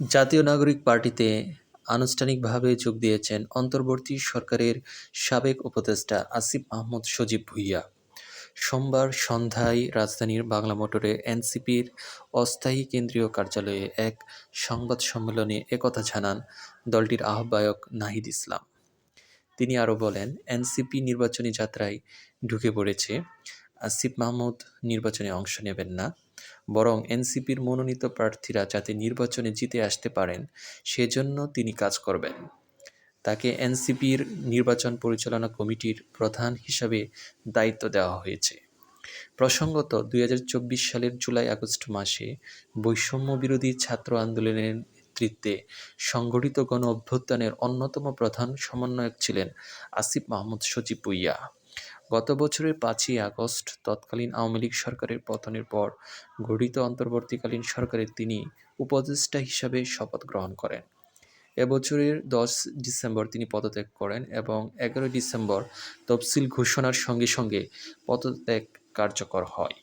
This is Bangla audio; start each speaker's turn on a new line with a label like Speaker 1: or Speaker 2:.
Speaker 1: জাতীয় নাগরিক পার্টিতে আনুষ্ঠানিকভাবে যোগ দিয়েছেন অন্তর্বর্তী সরকারের সাবেক উপদেষ্টা আসিফ মাহমুদ সজীব ভুঁইয়া। সোমবার সন্ধ্যায় রাজধানীর বাংলা মোটরে এনসিপির অস্থায়ী কেন্দ্রীয় কার্যালয়ে এক সংবাদ সম্মেলনে একথা জানান দলটির আহ্বায়ক নাহিদ ইসলাম। তিনি আরও বলেন, এনসিপি নির্বাচনী যাত্রায় ঢুকে পড়েছে। আসিফ মাহমুদ নির্বাচনে অংশ নেবেন না। বরং এনসিপির মনোনীত প্রার্থীরা যাতে নির্বাচনে জিতে আসতে পারেন, সেজন্য তিনি কাজ করবেন। তাকে এনসিপির নির্বাচন পরিচালনা কমিটির প্রধান হিসাবে দায়িত্ব দেওয়া হয়েছে। প্রসঙ্গত, দুই হাজার চব্বিশ সালের জুলাই আগস্ট মাসে বৈষম্য বিরোধী ছাত্র আন্দোলনের নেতৃত্বে সংগঠিত গণ অভ্যুত্থানের অন্যতম প্রধান সমন্বয়ক ছিলেন আসিফ মাহমুদ সজীব ভুইয়া। গত বছরের পাঁচই আগস্ট তৎকালীন আওয়ামী লীগ সরকারের পতনের পর গঠিত অন্তর্বর্তীকালীন সরকারে তিনি উপদেষ্টা হিসাবে শপথ গ্রহণ করেন। এবছরের দশ ডিসেম্বর তিনি পদত্যাগ করেন এবং এগারোই ডিসেম্বর তফসিল ঘোষণার সঙ্গে সঙ্গে পদত্যাগ কার্যকর হয়।